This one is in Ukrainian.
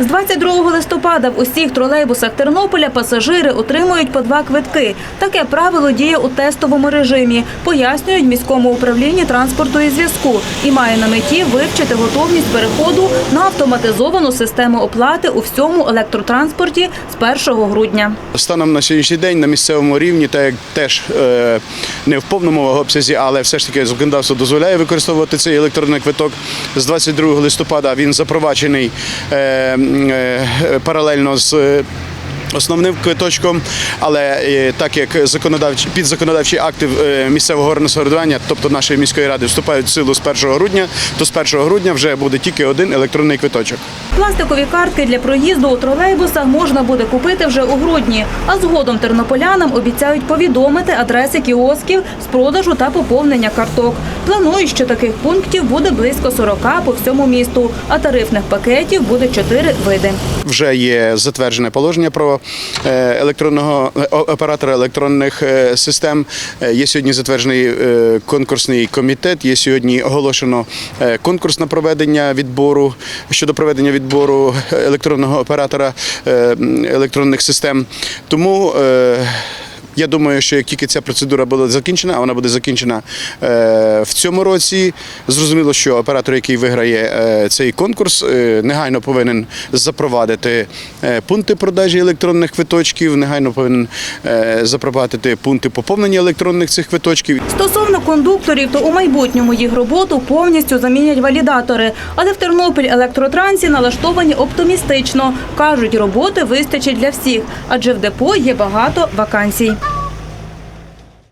З 22 листопада в усіх тролейбусах Тернополя пасажири отримують по два квитки. Таке правило діє у тестовому режимі, пояснюють міському управлінні транспорту і зв'язку і має на меті вивчити готовність переходу на автоматизовану систему оплати у всьому електротранспорті з 1 грудня. Станом на сьогоднішній день на місцевому рівні, так як теж е, не в повному обсязі, але все ж таки законодавство дозволяє використовувати цей електронний квиток. З 22 листопада він запроваджений е, паралельно з. Основним квиточком, але е, так як законодавчі підзаконодавчі акти е, місцевого органу самоврядування, тобто нашої міської ради, вступають в силу з 1 грудня, то з 1 грудня вже буде тільки один електронний квиточок. Пластикові картки для проїзду у тролейбусах можна буде купити вже у грудні, а згодом тернополянам обіцяють повідомити адреси кіосків з продажу та поповнення карток. Планують, що таких пунктів буде близько 40 по всьому місту, а тарифних пакетів буде 4 види. Вже є затверджене положення про е, електронного оператора електронних е, систем. Е, Є сьогодні затверджений конкурсний комітет. Є сьогодні оголошено конкурс на проведення відбору щодо проведення відбору електронного оператора електронних систем. Тому я думаю, що як тільки ця процедура буде закінчена, а вона буде закінчена е, в цьому році. Зрозуміло, що оператор, який виграє е, цей конкурс, е, негайно повинен запровадити пункти продажі електронних квиточків, негайно повинен запровадити пункти поповнення електронних цих квиточків. Стосовно кондукторів, то у майбутньому їх роботу повністю замінять валідатори. Але в Тернопіль електротрансі налаштовані оптимістично. Кажуть, роботи вистачить для всіх, адже в депо є багато вакансій.